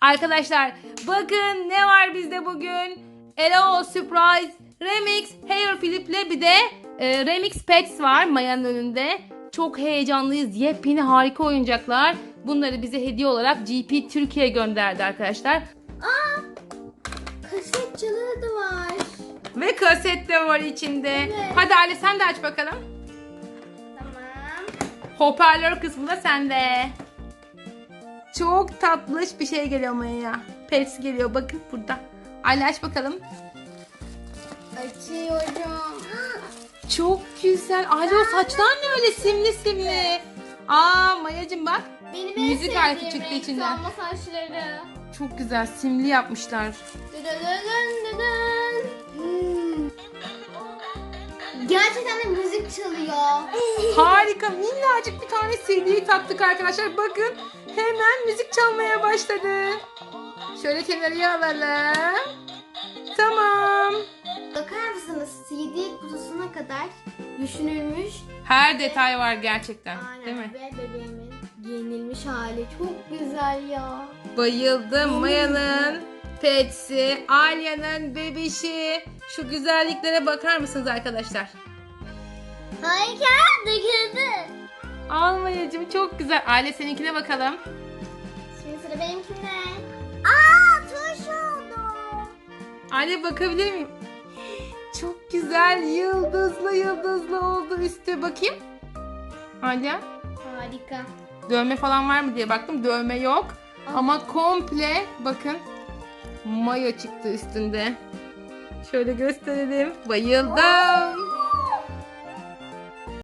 Arkadaşlar bakın ne var bizde bugün? Hello Surprise Remix Hair Flip'le bir de e, Remix Pets var Maya'nın önünde. Çok heyecanlıyız. Yepyeni harika oyuncaklar. Bunları bize hediye olarak GP Türkiye gönderdi arkadaşlar. Kaset çaları da var. Ve kaset de var içinde. Evet. Hadi Ali sen de aç bakalım. Tamam. Hoparlör kısmı da sende. Çok tatlış bir şey geliyor Maya'ya. Pets geliyor bakın burada. Ali aç bakalım. Açıyorum. Çok güzel. Ali o saçlar ne öyle simli simli. Aa Mayacım bak. Benim en Müzik aleti sevdiğim çıktı renk içinden. salma saçları. Çok güzel simli yapmışlar. Dıdın. Hmm. Gerçekten de müzik çalıyor. Harika minnacık bir tane CD'yi taktık arkadaşlar. Bakın hemen müzik çalmaya başladı. Şöyle kenarıya alalım. Tamam. Bakar mısınız CD kutusuna kadar düşünülmüş. Her detay var gerçekten. Aynen. Değil mi? Ve bebeğimin giyinilmiş hali çok güzel ya. Bayıldım Maya'nın petsi, Alya'nın bebişi. Şu güzelliklere bakar mısınız arkadaşlar? Harika döküldü. Maya'cığım çok güzel. Aile seninkine bakalım. Şimdi sıra benimkinde. Aa tuş oldu. Aile bakabilir miyim? Çok güzel yıldızlı yıldızlı oldu üstü bakayım. Alya Harika. dövme falan var mı diye baktım. Dövme yok. Ama komple bakın Maya çıktı üstünde. Şöyle gösterelim. Bayıldım.